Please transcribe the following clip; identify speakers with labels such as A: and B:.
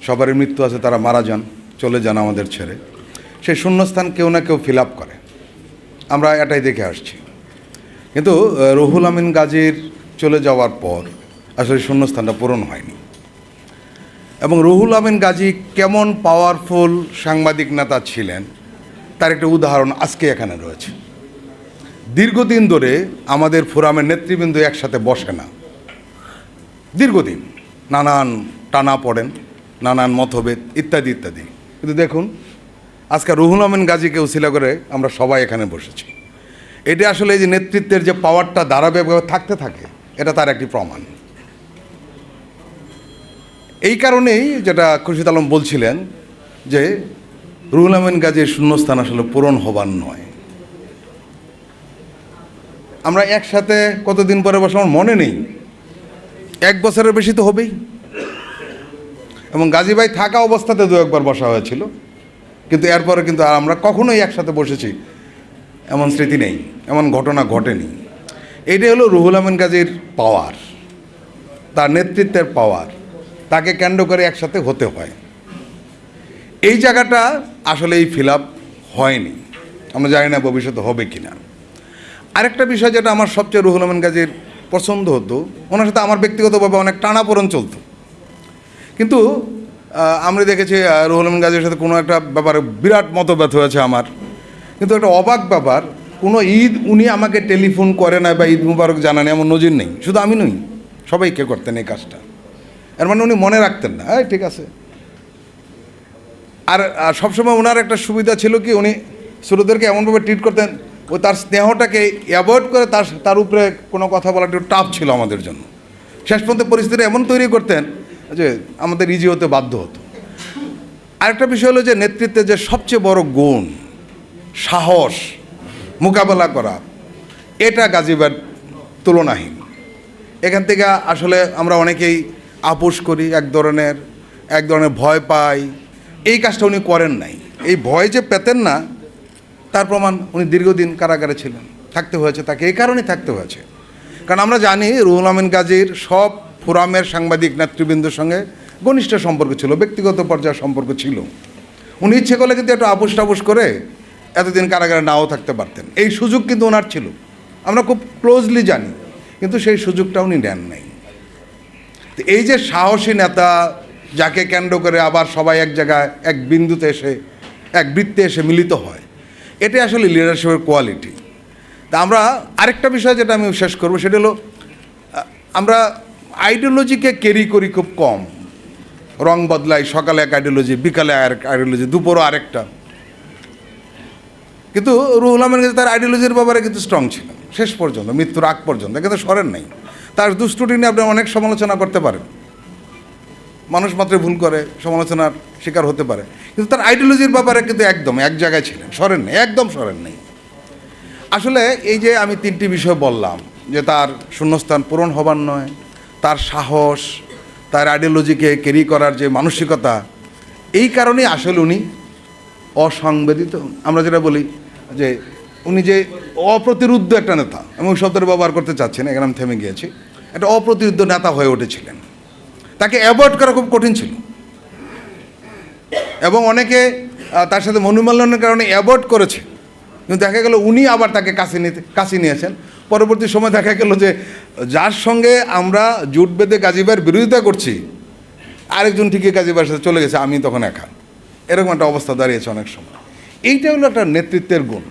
A: সবারই মৃত্যু আছে, তারা মারা যান, চলে যান আমাদের ছেড়ে। সেই শূন্যস্থান কেউ না কেউ ফিল আপ করে। আমরা এটাই দেখে আসছি। কিন্তু রুহুল আমিন গাজীর চলে যাওয়ার পর আসলে শূন্যস্থানটা পূরণ হয়নি। এবং রুহুল আমিন গাজী কেমন পাওয়ারফুল সাংবাদিক নেতা ছিলেন, তার একটা উদাহরণ আজকে এখানে রয়েছে। দীর্ঘদিন ধরে আমাদের ফোরামের নেতৃবৃন্দ একসাথে বসে না। দীর্ঘদিন নানান টানা পড়েন। নানান মতভেদ, ইত্যাদি ইত্যাদি। কিন্তু দেখুন, আজকে রুহুল আমিন গাজীকে উসিলা করে আমরা সবাই এখানে বসেছি। এটা আসলে এই যে নেতৃত্বের যে পাওয়ারটা ধারাবাহিকভাবে থাকতে থাকে, এটা তার একটি প্রমাণ। এই কারণেই যেটা খুরশিদ আলম বলছিলেন যে, রুহুল আমিন গাজীর শূন্যস্থান আসলে পূরণ হবার নয়। আমরা একসাথে কতদিন পরে বসে আমার মনে নেই। এক বছরের বেশি তো হবেই। এবং গাজী ভাই থাকা অবস্থাতে দু একবার বসা হয়েছিল। কিন্তু এরপরে কিন্তু আর আমরা কখনোই একসাথে বসেছি, এমন স্মৃতি নেই, এমন ঘটনা ঘটেনি। এইটাই হলো রুহুল আমিন গাজীর পাওয়ার, তার নেতৃত্বের পাওয়ার, তাকে কেন্দ্র করে একসাথে হতে হয়। এই জায়গাটা আসলে এই ফিল আপ হয়নি, আমরা জানি না ভবিষ্যতে হবে কি না আরেকটা বিষয় যেটা আমার সবচেয়ে রুহুল আমিন গাজীর পছন্দ হতো, ওনার সাথে আমার ব্যক্তিগতভাবে অনেক টানাপোড়ন চলতো। কিন্তু আমরা দেখেছি রুহুল আমিন গাজীর সাথে কোনো একটা ব্যাপারে বিরাট মতভেদ হয়েছে আমার। কিন্তু একটা অবাক ব্যাপার, কোনো ঈদ উনি আমাকে টেলিফোন করে না বা ঈদ মুবারক জানান, এমন নজির নেই। শুধু আমি নই সবাইকে করতেন এই কাজটা। এর মানে উনি মনে রাখতেন না হ্যাঁ ঠিক আছে। আর সবসময় ওনার একটা সুবিধা ছিল কি, উনি শ্রোতাদেরকে এমনভাবে ট্রিট করতেন, ও তার স্নেহটাকে অ্যাভয়েড করে তার তার উপরে কোনো কথা বলা একটু টাফ ছিল আমাদের জন্য। শেষ পর্যন্ত পরিস্থিতি এমন তৈরি করতেন যে আমাদের ইজি হতে বাধ্য হতো। আরেকটা বিষয় হলো যে নেতৃত্বে যে সবচেয়ে বড় গুণ, সাহস, মোকাবেলা করা, এটা গাজীবার তুলনাহীন। এখান থেকে আসলে আমরা অনেকেই আপোষ করি, এক ধরনের এক ধরনের ভয় পাই। এই কাজটা উনি করেন নাই। এই ভয় যে পেতেন না, তার প্রমাণ উনি দীর্ঘদিন কারাগারে ছিলেন। থাকতে হয়েছে, তাকে এই কারণেই থাকতে হয়েছে। কারণ আমরা জানি রুহুল আমিন গাজীর সব ফোরামের সাংবাদিক নেতৃবৃন্দের সঙ্গে ঘনিষ্ঠ সম্পর্ক ছিল, ব্যক্তিগত পর্যায়ের সম্পর্ক ছিল। উনি ইচ্ছে করলে কিন্তু একটু আপোষ টাপুস করে এতদিন কারাগারে নাও থাকতে পারতেন। এই সুযোগ কিন্তু ওনার ছিল। আমরা খুব ক্লোজলি জানি, কিন্তু সেই সুযোগটা উনি নেন নাই। তো এই যে সাহসী নেতা, যাকে কেন্দ্র করে আবার সবাই এক জায়গায়, এক বিন্দুতে এসে, এক বৃত্তে এসে মিলিত হয় এটাই আসলে লিডারশিপের কোয়ালিটি তা আমরা আরেকটা বিষয় যেটা আমি শেষ করব, সেটা হলো আমরা আইডিওলজিকে ক্যারি করি খুব কম। রং বদলাই সকালে এক আইডিওলজি বিকালে আরেক আইডিওলজি দুপুরও আরেকটা। কিন্তু রুহুল আহমেদ কিন্তু তার আইডিওলজির ব্যাপারে কিন্তু স্ট্রং ছিল। শেষ পর্যন্ত, মৃত্যুর আগ পর্যন্ত কিন্তু সরেন নাই। তার দুষ্টুটি নিয়ে আপনি অনেক সমালোচনা করতে পারেন। মানুষ মাত্র ভুল করে, সমালোচনার শিকার হতে পারে। কিন্তু তার আইডিওলজির ব্যাপারে কিন্তু একদম, এক জায়গায় ছিলেন, সরেন নেই, একদম সরেন নেই। আসলে এই যে আমি তিনটি বিষয় বললাম, যে তার শূন্যস্থান পূরণ হবার নয় তার সাহস, তার আইডিওলজিকে ক্যারি করার যে মানসিকতা, এই কারণেই আসলে উনি অসংবেদিত। আমরা যেটা বলি যে উনি যে অপ্রতিরুদ্ধ একটা নেতা আমি ওই শব্দটা ব্যবহার করতে চাচ্ছি না এখানে আমি থেমে গিয়েছি। একটা অপ্রতিরুদ্ধ নেতা হয়ে উঠেছিলেন। তাকে অ্যাভয়েড করা খুব কঠিন ছিল। এবং অনেকে তার সাথে মনোমাল্যনের কারণে অ্যাভয়েড করেছে। কিন্তু দেখা গেল উনি আবার তাকে কাছে নিতে, কাছে নিয়েছেন পরবর্তী সময় দেখা গেল যে যার সঙ্গে আমরা জুট বেঁধে গাজীবাইয়ের বিরোধিতা করছি, আরেকজন ঠিকই গাজীবাইয়ের সাথে চলে গেছে, আমি তখন একা। এরকম একটা অবস্থা দাঁড়িয়েছে অনেক সময়। এইটা হলো একটা নেতৃত্বের গুণ।